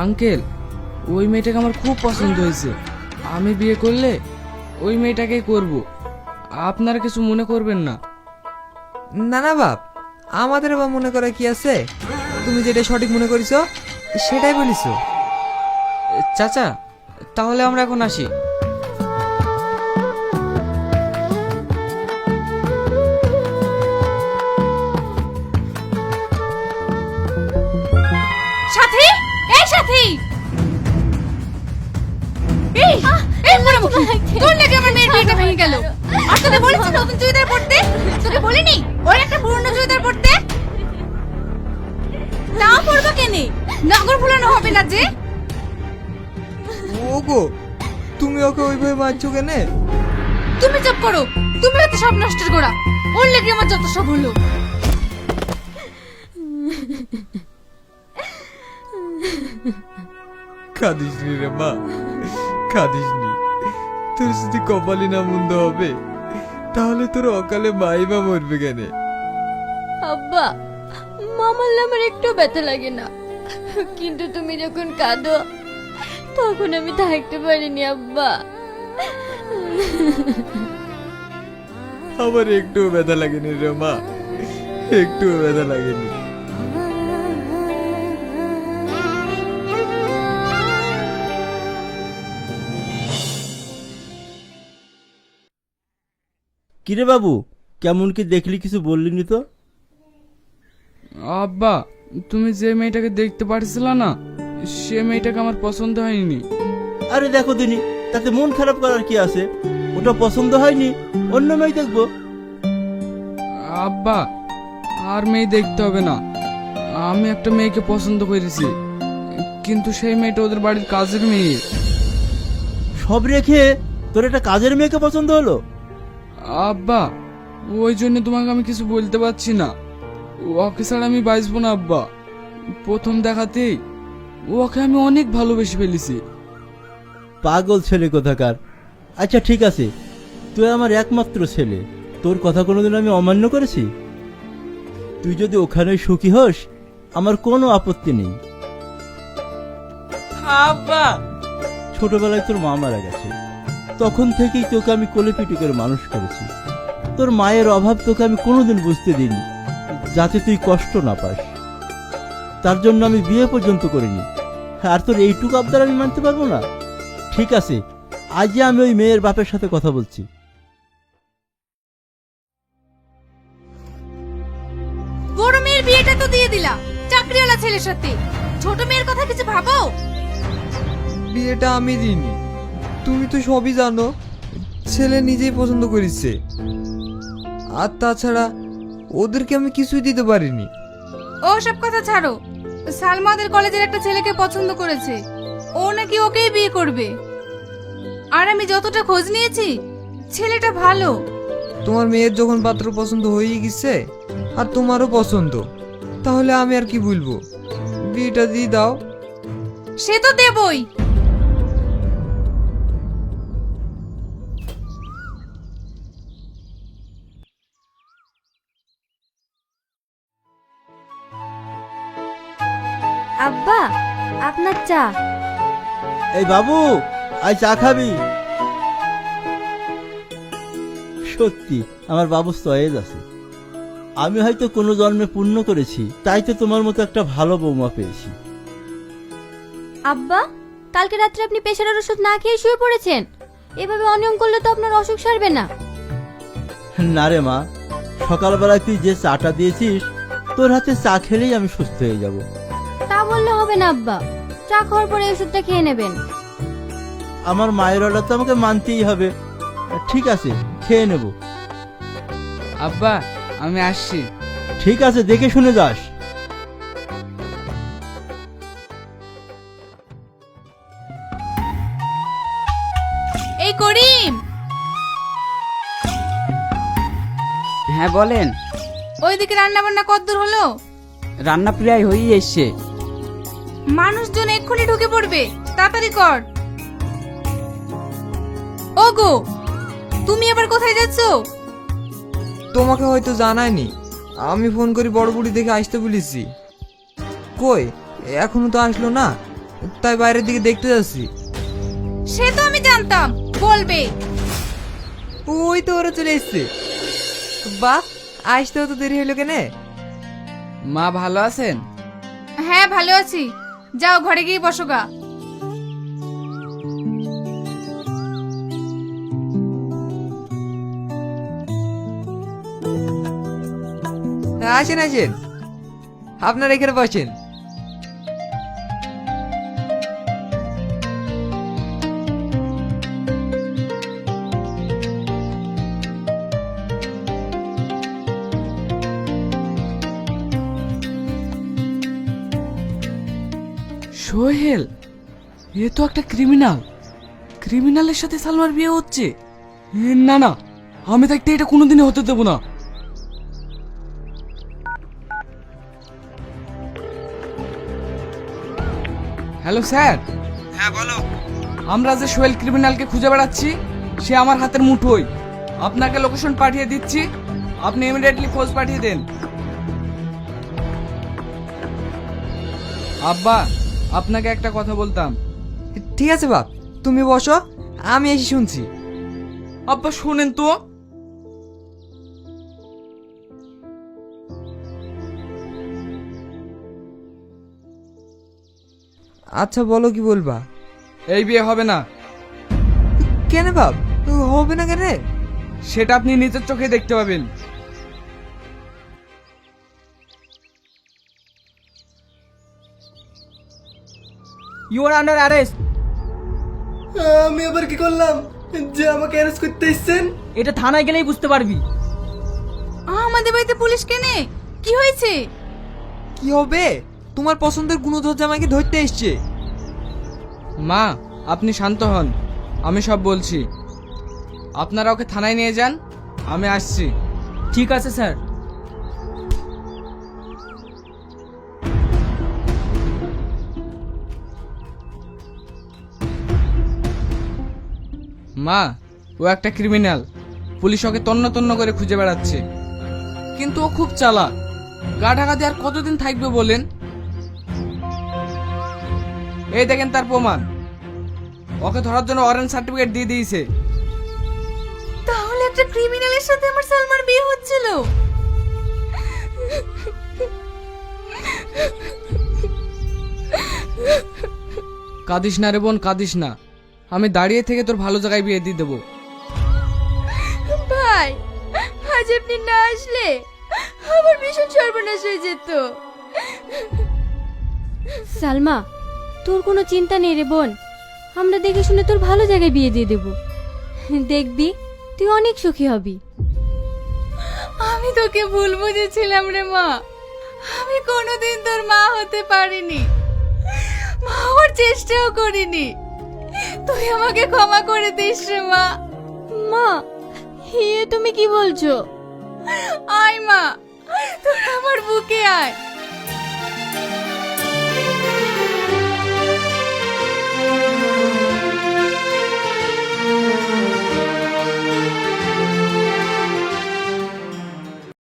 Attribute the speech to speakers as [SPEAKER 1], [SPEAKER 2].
[SPEAKER 1] Uncle ওই মেয়েটাকে আমার খুব পছন্দ হয়েছে। আমি বিয়ে করলে ওই মেয়েটাকেই করব। আপনারা কিছু মনে করবেন না।
[SPEAKER 2] না না বাপ আমাদের বা মনে করা কি আছে? তুমি যেটা সঠিক মনে করেছ সেটাই বলিছো।
[SPEAKER 1] চাচা তাহলে আমরা এখন আসি।
[SPEAKER 3] এই এই এই মুখি তোর নাকি আমার মেয়ের বিয়েটা ভেঙে গেল? আর তোকে বলেছি নতুন চুড়িদার পরতে? তোকে বলিনি? ওর একটা পুরনো চুড়িদার পরতে? না পরবো কেনে? নগর ভুলানো হবে না যে।
[SPEAKER 2] ওগো তুমি ওকে ওইভাবে মারছো কেনে?
[SPEAKER 3] তুমি চুপ করো। তুমি হচ্ছে সব নষ্টের গোড়া। ওর লেগে আমার যত সব হলো।
[SPEAKER 2] কাঁদিস নি রে মা কাঁদিস নি তোর যদি কপালি না মন্দ হবে তাহলে তোর অকালে মাই বা মরবে কেন?
[SPEAKER 4] আব্বা মামার আমার একটু ব্যথা লাগে না। কিন্তু তুমি যখন কাঁদো তখন আমি থাকতে পারিনি আব্বা।
[SPEAKER 2] আমার একটুও ব্যথা লাগেনি রে মা একটুও ব্যথা লাগেনি।
[SPEAKER 5] কিরে বাবু কেমন কি দেখলি কিছু বললিনি তো?
[SPEAKER 1] আব্বা তুমি যে মেয়েটাকে দেখতে পারছিল না সে মেয়েটাকে আমার পছন্দ হয়নি।
[SPEAKER 5] আরে দেখো দিনি তাতে মন খারাপ করার কি আছে? ওটা পছন্দ হয়নি অন্য মেয়ে দেখব।
[SPEAKER 1] আব্বা আর মেয়ে দেখতে হবে না। আমি একটা মেয়েকে পছন্দ করেছি কিন্তু সেই মেয়েটা ওদের বাড়ির কাজের মেয়ে।
[SPEAKER 5] সব রেখে তোর একটা কাজের মেয়েকে পছন্দ হলো?
[SPEAKER 1] আব্বা ওই জন্য তোমাকে আমি কিছু বলতে পারছি না। ওকে ছাড়া আমি বাঁচবো না আব্বা। প্রথম দেখাতেই ওকে আমি অনেক ভালোবেসে ফেলেছি।
[SPEAKER 5] পাগল ছেলে কোথাকার? আচ্ছা ঠিক আছে। তুই আমার একমাত্র ছেলে। তোর কথা কোনোদিন আমি অমান্য করেছি? তুই যদি ওখানে সুখী হোস আমার কোনো আপত্তি নেই।
[SPEAKER 1] আব্বা!
[SPEAKER 5] ছোটবেলায় তোর মা মারা গেছে। তখন থেকেই তোকে আমি কোলে পিটি করে মানুষ করেছি। তোর মায়ের অভাব তোকে আমি কোনোদিন বুঝতে দিইনি যাতে তুই কষ্ট না পাস। তার জন্য আমি বিয়ে পর্যন্ত করিনি। আর তোর এইটুকু আবদার আমি মানতে পারব না? ঠিক আছে আজই আমি ওই মেয়ের বাপের সাথে কথা বলছি।
[SPEAKER 3] বড় মেয়ের বিয়েটা তো দিয়ে দিলা চাকরিওয়ালা ছেলের সাথে। ছোট মেয়ের কথা কিছু ভাবো?
[SPEAKER 2] বিয়েটা আমি দিইনি। তুমি তো সবই জানো ছেলে নিজেই পছন্দ করেছে। আর তাছাড়া ওদেরকে আমি কিছুই দিতে পারিনি।
[SPEAKER 3] ও সব কথা ছাড়ো। সালমা ওদের কলেজের একটা ছেলেকে পছন্দ করেছে। ও নাকি ওকেই বিয়ে করবে। আর আমি যতটা খোঁজ নিয়েছি ছেলেটা ভালো।
[SPEAKER 2] তোমার মেয়ের যখন পাত্র পছন্দ হয়ে গেছে আর তোমারও পছন্দ তাহলে আমি আর কি বলব? বিয়েটা দিয়ে দাও।
[SPEAKER 3] সে তো দেবই।
[SPEAKER 4] চা
[SPEAKER 5] এই বাবু আজ চা খাবি। সত্যি আমার বাবু সয়েজ আছে। আমি হয়তো কোনো জন্মে পূর্ণ করেছি তাই তো তোমার মতো একটা ভালো বৌমা পেয়েছি।
[SPEAKER 4] আব্বা কালকে রাত্রে আপনি প্রেশারের ওষুধ না খেয়ে শুয়ে পড়েছেন? এভাবে অনিয়ম করলে তো আপনার অসুখ সারবে না।
[SPEAKER 5] না রে মা সকালবেলায় তুই যে চাটা দিয়েছিস তোর হাতে চা খেলেই আমি সুস্থ হয়ে যাব।
[SPEAKER 4] তা বললে হবে না আব্বা। চা খাওয়ার পরে ওষুধটা খেয়ে নেবেন।
[SPEAKER 5] আমার মায়ের অর্ডার তো আমাকে মানতেই হবে। ঠিক আছে খেয়ে নেব।
[SPEAKER 1] আব্বা আমি আসছি।
[SPEAKER 5] ঠিক আছে দেখে শুনে যাস।
[SPEAKER 3] এই করিম!
[SPEAKER 6] হ্যাঁ বলেন।
[SPEAKER 3] ওইদিকে রান্না বান্না কদ্দূর হলো?
[SPEAKER 6] রান্না প্রায় হয়েই এসছে।
[SPEAKER 3] মানুষজন এক্ষুনি ঢুকে পড়বে। তাড়াতাড়ি কর। ওগো তুমি এবার কোথায় যাচ্ছ?
[SPEAKER 2] তোমাকে হয়তো জানায়নি। আমি ফোন করি বড় বুড়ি দেখে আসতে বলেছি। কই এখনও তো আসলো না। তাই বাইরের দিকে দেখতে যাচ্ছি।
[SPEAKER 3] সে তো আমি জানতাম বলবে।
[SPEAKER 2] ওই তো ওরা চলে এসছে। বাহ আসতে তো দেরি হলো কেনে।
[SPEAKER 1] মা ভালো আছেন?
[SPEAKER 3] হ্যাঁ ভালো আছি। যাও ঘরে গিয়ে বসো গা।
[SPEAKER 2] আসেন আসেন। আপনারা এখানে বসেন।
[SPEAKER 1] সোহেল এ তো একটা ক্রিমিনাল ক্রিমিনালের সাথে সালমার বিয়ে হচ্ছে। এ, না না আমি থাকতে এটা কোনোদিনই হতে দেবো না। Hello sir.
[SPEAKER 2] হ্যাঁ বলো।
[SPEAKER 1] আমরা যে সোহেল ক্রিমিনালকে খুঁজে বেড়াচ্ছি সে আমার হাতের মুঠোই আপনাকে লোকেশন পাঠিয়ে দিচ্ছি। আপনি ইমিডিয়েটলি খোঁজ পাঠিয়ে দেন। আব্বা আপনাকে একটা কথা বলতাম।
[SPEAKER 2] ঠিক আছে বাপ তুমি বসো আমি এসে শুনছি।
[SPEAKER 1] আব্বা শোনেন তো।
[SPEAKER 2] আচ্ছা বলো কি বলবা?
[SPEAKER 1] এই বিয়ে হবে না।
[SPEAKER 2] কেন বাপ হবে না কেন?
[SPEAKER 1] সেটা আপনি নিজের চোখে দেখতে পাবেন।
[SPEAKER 6] ইউ আর আন্ডার অ্যারেস্ট
[SPEAKER 7] আমি আবার কি করলাম? যে আমাকে অ্যারেস্ট করতে এসছেন?
[SPEAKER 6] এটা থানায় গেলেই বুঝতে পারবি।
[SPEAKER 3] আমাদের বাড়িতে পুলিশ কেনে? কি হয়েছে?
[SPEAKER 2] কি হবে? তোমার পছন্দের গুণধর জামাইকে ধরতে এসছে।
[SPEAKER 1] মা আপনি শান্ত হন। আমি সব বলছি। আপনারা ওকে থানায় নিয়ে যান আমি আসছি।
[SPEAKER 6] ঠিক আছে স্যার।
[SPEAKER 1] মা ও একটা ক্রিমিনাল পুলিশ ওকে তন্ন তন্ন করে খুঁজে বেড়াচ্ছে। কিন্তু ও খুব চালাক। গা ঢাকা দিয়ে আর কতদিন থাকবে বলেন? এই দেখেন তার প্রমাণ। ওকে ধরার জন্য অরেঞ্জ সার্টিফিকেট দিয়ে দিয়েছে।
[SPEAKER 3] তাহলে একটা ক্রিমিনালের সাথে আমার সালমার বিয়ে হচ্ছিল।
[SPEAKER 1] কাঁদিস না রে বোন কাঁদিস না। আমি দাঁড়িয়ে থেকে তোর ভালো জায়গায় বিয়ে দিয়ে দেবো।
[SPEAKER 4] ভাই আজ আপনি না আসলে আমার ভীষণ সর্বনাশ হয়ে যেত। সালমা তোর কোনো চিন্তা নেই রে বোন। আমরা দেখে শুনে তোর ভালো জায়গায় বিয়ে দিয়ে দেব। দেখবি তুই অনেক সুখী হবি।
[SPEAKER 3] আমি তোকে ভুল বুঝেছিলাম রে মা। আমি কোনোদিন তোর মা হতে পারিনি। মা হওয়ার চেষ্টাও করিনি। তুই আমাকে ক্ষমা করে দিস রে মা।
[SPEAKER 4] মা হে তুমি কি বলছো?
[SPEAKER 3] আয় মা তোর আমার বুকে আয়।